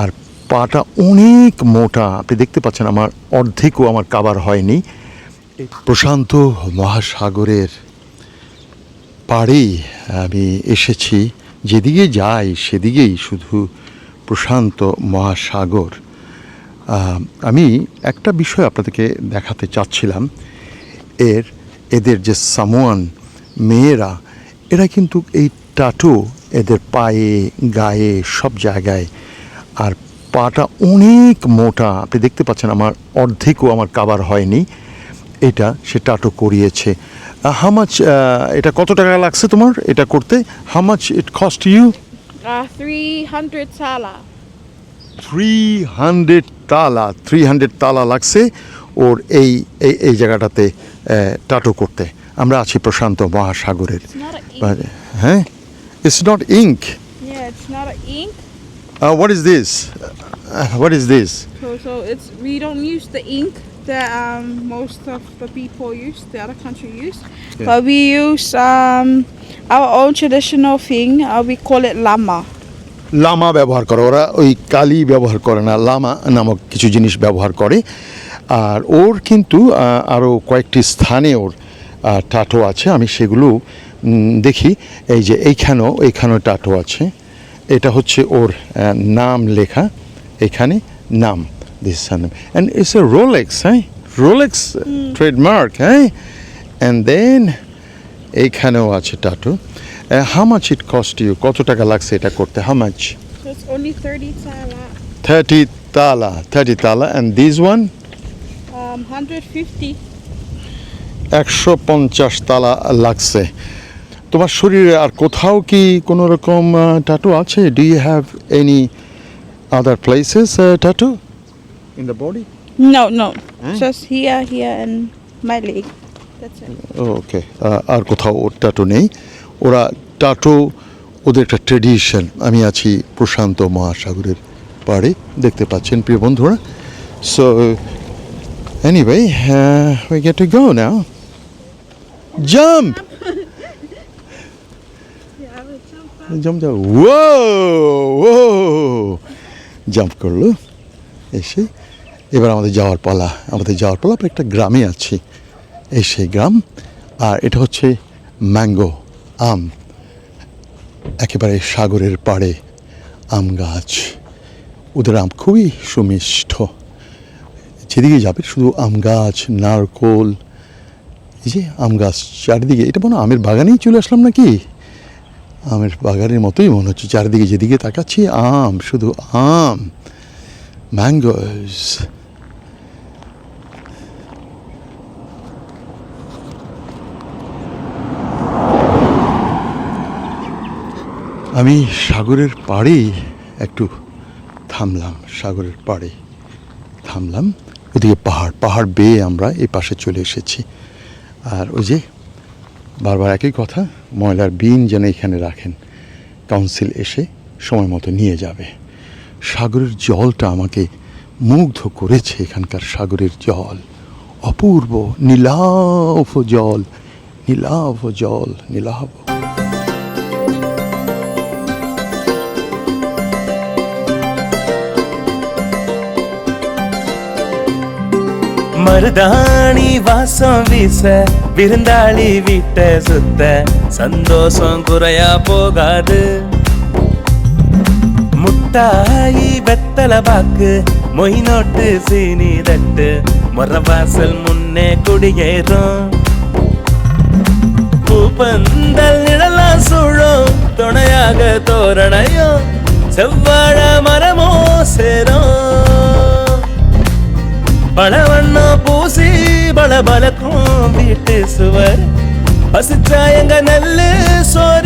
আর পাটা অনেক মোটা। আপনি দেখতে পাচ্ছেন আমার অর্ধেকও আমার কাবার হয়নি। প্রশান্ত মহাসাগরের পাড়েই আমি এসেছি। যেদিকে যাই, সেদিকেই শুধু প্রশান্ত মহাসাগর। আমি একটা বিষয় আপনাদেরকে দেখাতে চাচ্ছিলাম। এর, এদের যে সামোয়ান মেয়েরা, এরা কিন্তু এই টাটু এদের পায়ে, গায়ে, সব জায়গায় আর পাটা অনেক মোটা। আপনি দেখতে পাচ্ছেন আমার অর্ধেকও আমার কাবার হয়নি। এটা সে টাটু করিয়েছে। হামাচ এটা কত টাকা লাগছে তোমার এটা করতে? How much it cost you 300 sala. Three hundred তালা। থ্রি হান্ড্রেড তালা লাগছে ওর এই এই এই জায়গাটাতে টাটু করতে। আমরা আছি প্রশান্ত মহাসাগরের. হ্যাঁ? It's not ink an ink. What is this what is this So, so it's we don't use the ink that um, most of the people use, the other country use, Yeah. but we use um, our own traditional thing. Uh, we call it lama. লামা ব্যবহার করে ওরা ওই কালি ব্যবহার করে না লামা নামক কিছু জিনিস ব্যবহার করে আর ওর কিন্তু আরও কয়েকটি স্থানে ওর টাটো আছে আমি সেগুলো দেখি এই যে এইখানেও এইখানেও টাটো আছে এটা হচ্ছে ওর নাম লেখা। এখানে নাম this and it's a Rolex হ্যাঁ? রোলেক্স ট্রেডমার্ক হ্যাঁ? অ্যান্ড দেন এইখানেও আছে tattoo how much it cost you কত টাকা লাগছে এটা করতে? How much So it's only 30 sala, thirty তালা থার্টি তালা অ্যান্ড দিস ওয়ান 150. একশো পঞ্চাশ তালা লাগছে। তোমার শরীরে আর কোথাও কি কোনো রকম টাটু আছে? Do you have any other places tattoo in the body Hmm? just here, here, and my leg. That's okay আর কোথাও ওর টাটু নেই। ওরা টাটু ওদের একটা ট্রেডিশন আমি আছি প্রশান্ত মহাসাগরের পাড়ে দেখতে পাচ্ছেন প্রিয় বন্ধুরা। So anyway we get to go now jump jump ও ও জাম্প করল, এসে এবার আমাদের যাওয়ার পালা, আমাদের যাওয়ার পালা একটা গ্রামে আছি। এই সেই গ্রাম, আর এটা হচ্ছে ম্যাঙ্গো আম, একেবারে সাগরের পাড়ে আম গাছ। ওদের আম খুবই সুমিষ্ঠ যেদিকে যাবে, শুধু আম গাছ, নারকোল, এই যে আম গাছ, চারিদিকে, এটা মনে আমের বাগানেই চলে আসলাম নাকি? আমের বাগানের মতোই মনে হচ্ছে। চারিদিকে যেদিকে তাকাচ্ছি, আম, শুধু আম। ম্যাঙ্গোজ আমি সাগরের পাড়েই একটু থামলাম, সাগরের পাড়ে থামলাম। ওদিকে পাহাড় পাহাড় বেয়ে আমরা এই পাশে চলে এসেছি। আর ওই যে বারবার একই কথা, ময়লার বিন যেন এখানে রাখেন। কাউন্সিল এসে সময় মতো নিয়ে যাবে। সাগরের জলটা আমাকে মুগ্ধ করেছে এখানকার সাগরের জল। অপূর্ব, নীলাভ জল নীলাভ জল, নীলাভ। மருதாணி வாசம் வீச விருந்தாளி வீட்டை சுத்த சந்தோஷம் குறையா போகாது. முட்டாயி வெத்தல பாக்கு மொய் நோட்டு சீனி தட்டு மொர வாசல் முன்னே குடியேறும். பூப்பந்தல் நிழலா சூழும் துணையாக தோரணையும் செவ்வாழ மரமோ சேரும். பழவண்ணம் பூசி பல பலக்கும் வீட்டு சுவர். பசிச்சா எங்க நல்ல சோறு